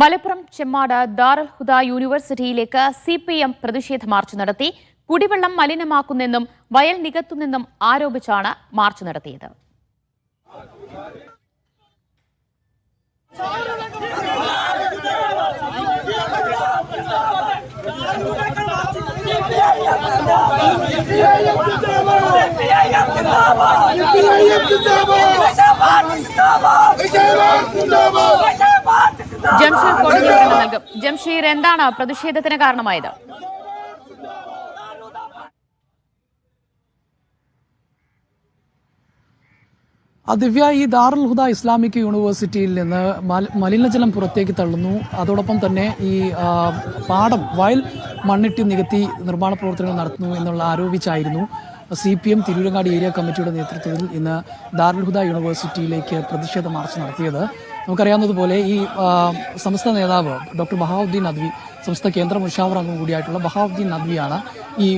മലപ്പുറം ചെമ്മാട് ദാറുൽ ഹുദ യൂണിവേഴ്സിറ്റിയിലേക്ക് C P M പ്രതിഷേധ march നടത്തി. കുടിവെള്ളം മലിനമാക്കുന്നെന്നും വയൽ നികത്തുന്നെന്നും ആരോപിച്ചാണ് മാർച്ച് നടത്തിയത്. ജംഷീർ വിവരങ്ങൾ നൽകും. ജംഷീർ എന്താണ് പ്രതിഷേധത്തിന് കാരണമായത്? ദിവ്യ ഈ ദാറുൽ ഹുദ ഇസ്ലാമിക് യൂണിവേഴ്സിറ്റിയിൽ നിന്ന് മലിനജലം പുറത്തേക്ക് തള്ളുന്നു. അതോടൊപ്പം തന്നെ ഈ പാടം വയൽ മണ്ണിട്ട് നികത്തി നിർമ്മാണ പ്രവർത്തനങ്ങൾ നടത്തുന്നു എന്നുള്ള ആരോപിച്ചായിരുന്നു C P M Tirurangadi area കമ്മിറ്റിയുടെ നേതൃത്വത്തിൽ ഇന്ന് ദാറുൽ യൂണിവേഴ്സിറ്റിയിലേക്ക് പ്രതിഷേധ മാർച്ച് നടത്തിയത്. നമുക്കറിയാവുന്നതുപോലെ ഈ സമസ്ത നേതാവ് ഡോക്ടർ ബഹാവുദ്ദീൻ നദ്വി സമസ്ത കേന്ദ്ര മുഷാവർ അംഗം കൂടിയായിട്ടുള്ള ബഹാവുദ്ദീൻ നദ്വിയാണ് ഈ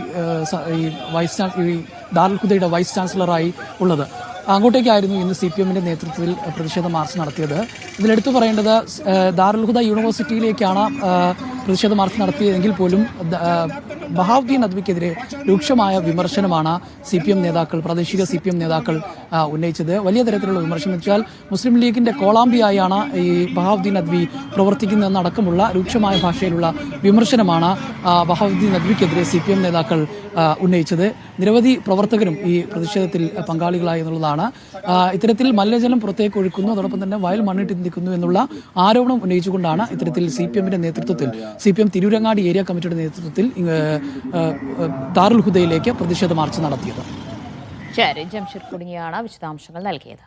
വൈസ് ചാൻസലർ ഈ ദാറുൽ ഹുദയുടെ വൈസ് ചാൻസലറായി ഉള്ളത്. അങ്ങോട്ടേക്കായിരുന്നു ഇന്ന് സി പി എമ്മിന്റെ നേതൃത്വത്തിൽ പ്രതിഷേധ മാർച്ച് നടത്തിയത്. ഇതിലെടുത്തു പറയേണ്ടത് ഏഹ്, ദാറുൽ ഹുദ യൂണിവേഴ്സിറ്റിയിലേക്കാണ് പ്രതിഷേധ മാർച്ച് നടത്തിയതെങ്കിൽ പോലും ബഹാവുദ്ദീൻ നദ്വിക്കെതിരെ രൂക്ഷമായ വിമർശനമാണ് സി പി എം നേതാക്കൾ പ്രാദേശിക സി പി എം നേതാക്കൾ ഉന്നയിച്ചത്. വലിയ തരത്തിലുള്ള വിമർശനം വെച്ചാൽ മുസ്ലിം ലീഗിന്റെ കോളാമ്പിയായാണ് ഈ ബഹാവുദ്ദീൻ നദ്വി പ്രവർത്തിക്കുന്നതെന്നടക്കമുള്ള രൂക്ഷമായ ഭാഷയിലുള്ള വിമർശനമാണ് ബഹാവുദ്ദീൻ നദ്വിക്കെതിരെ സി പി എം നേതാക്കൾ ഉന്നയിച്ചത്. നിരവധി പ്രവർത്തകരും ഈ പ്രതിഷേധത്തിൽ പങ്കാളികളായി എന്നുള്ളതാണ്. ഇത്തരത്തിൽ മലിനജലം പുറത്തേക്ക് ഒഴുക്കുന്നു അതോടൊപ്പം തന്നെ വയൽ മണ്ണിട്ട് നിൽക്കുന്നു എന്നുള്ള ആരോപണം ഉന്നയിച്ചുകൊണ്ടാണ് ഇത്തരത്തിൽ സി പി എമ്മിന്റെ നേതൃത്വത്തിൽ C P M Tirurangadi area കമ്മിറ്റിയുടെ നേതൃത്വത്തിൽ ദാറുൽ ഹുദയിലേക്ക് പ്രതിഷേധ മാർച്ച് നടത്തിയത്. ശരി ജംഷീർ കുടുങ്ങിയാണ് വിശദാംശങ്ങൾ നൽകിയത്.